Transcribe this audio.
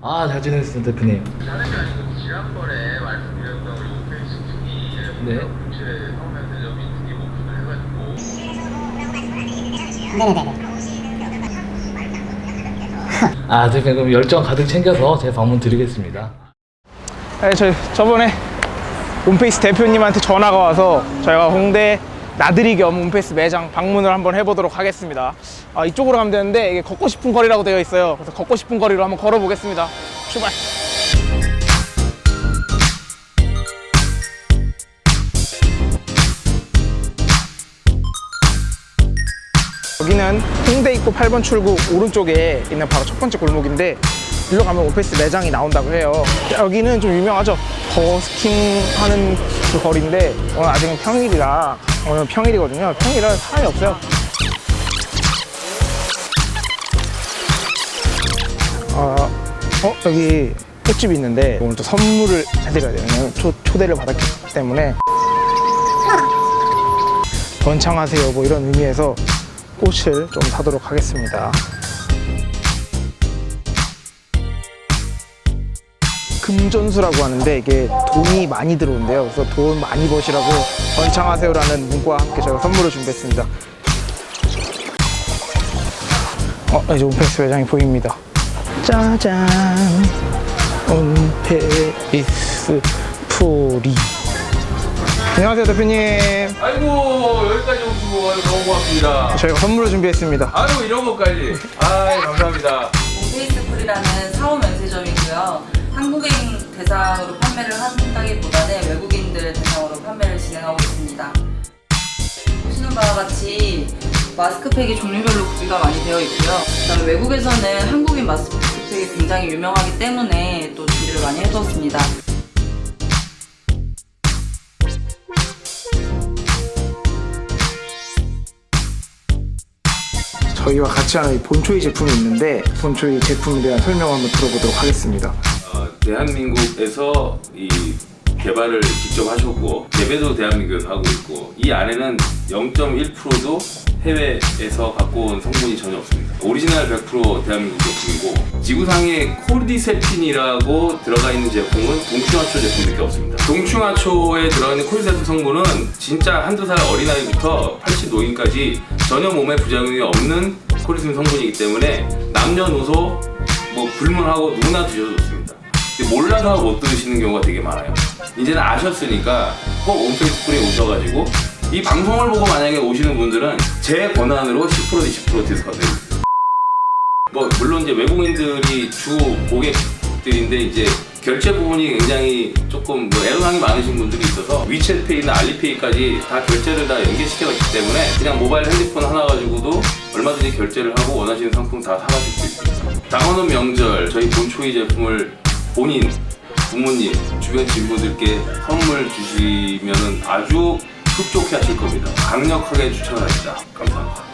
아, 잘 지냈습니다, 대표님. 다른 게 아니고 지난번에 말씀드렸던 우리 오펜스 특기 네. 국제 성면 대점이 특기 오픈을 해가지고 네네네. 아, 대표님, 그럼 열정 가득 챙겨서 제 방문 드리겠습니다. 네, 저 저번에 홈페이스 대표님한테 전화가 와서 저희가 홍대 나들이 겸 홈페이스 매장 방문을 한번 해보도록 하겠습니다. 아, 이쪽으로 가면 되는데 이게 걷고 싶은 거리라고 되어 있어요. 그래서 걷고 싶은 거리로 한번 걸어보겠습니다. 출발. 여기는 홍대 입구 8번 출구 오른쪽에 있는 바로 첫 번째 골목인데 일로 가면 오페스 매장이 나온다고 해요. 여기는 좀 유명하죠. 버스킹 하는 그 거리인데 오늘 아직은 평일이라 오늘 평일이거든요. 평일은 사람이 없어요. 어, 어 여기 꽃집이 있는데 오늘 또 선물을 해드려야. 왜냐면 초, 초대를 받았기 때문에 번창하세요 뭐 이런 의미에서 꽃을 좀 사도록 하겠습니다. 금전수라고 하는데 이게 돈이 많이 들어온대요. 그래서 돈 많이 버시라고 번창하세요라는 문구와 함께 저희가 선물을 준비했습니다. 어, 이제 온페이스 매장이 보입니다. 짜잔, 온페이스 프리. 안녕하세요, 대표님. 아이고 여기까지 오시고 아유, 너무 고맙습니다. 저희가 선물을 준비했습니다. 아유 이런 것까지. 아 감사합니다. 페이스풀이라는 사업 면세점이고요. 한국인 대상으로 판매를 한다기보다는 외국인들 대상으로 판매를 진행하고 있습니다. 보시는 바와 같이 마스크팩이 종류별로 구비가 많이 되어 있고요. 그다음에 외국에서는 한국인 마스크팩이 굉장히 유명하기 때문에 또 준비를 많이 해두었습니다. 저희와 같이 하는 이 본초이 제품이 있는데 본초이 제품에 대한 설명 한번 들어보도록 하겠습니다. 어, 대한민국에서 이 개발을 직접 하셨고 재배도 대한민국에서 하고 있고 이 안에는 0.1%도 해외에서 갖고 온 성분이 전혀 없습니다. 오리지널 100% 대한민국 제품이고 지구상에 코르디세핀이라고 들어가 있는 제품은 동충하초 제품밖에 없습니다. 동충하초에 들어가 있는 코르디세핀 성분은 진짜 한두 살 어린아이부터 80 노인까지 전혀 몸에 부작용이 없는 코르디세핀 성분이기 때문에 남녀노소 뭐 불문하고 누구나 드셔도 좋습니다. 몰라서 못 드시는 경우가 되게 많아요. 이제는 아셨으니까 꼭 온페이스풀에 오셔가지고 이 방송을 보고 만약에 오시는 분들은 제 권한으로 10% 20% 디스카운트. 뭐 물론 이제 외국인들이 주 고객들인데 이제 결제 부분이 굉장히 조금 뭐 애로사항이 많으신 분들이 있어서 위챗페이나 알리페이까지 다 결제를 다 연계시켜놨기 때문에 그냥 모바일 핸드폰 하나 가지고도 얼마든지 결제를 하고 원하시는 상품 다 사가실 수 있습니다. 다가오는 명절 저희 본초이 제품을 본인, 부모님, 주변 친구들께 선물 주시면 아주 흡족해 하실 겁니다. 강력하게 추천합니다. 감사합니다.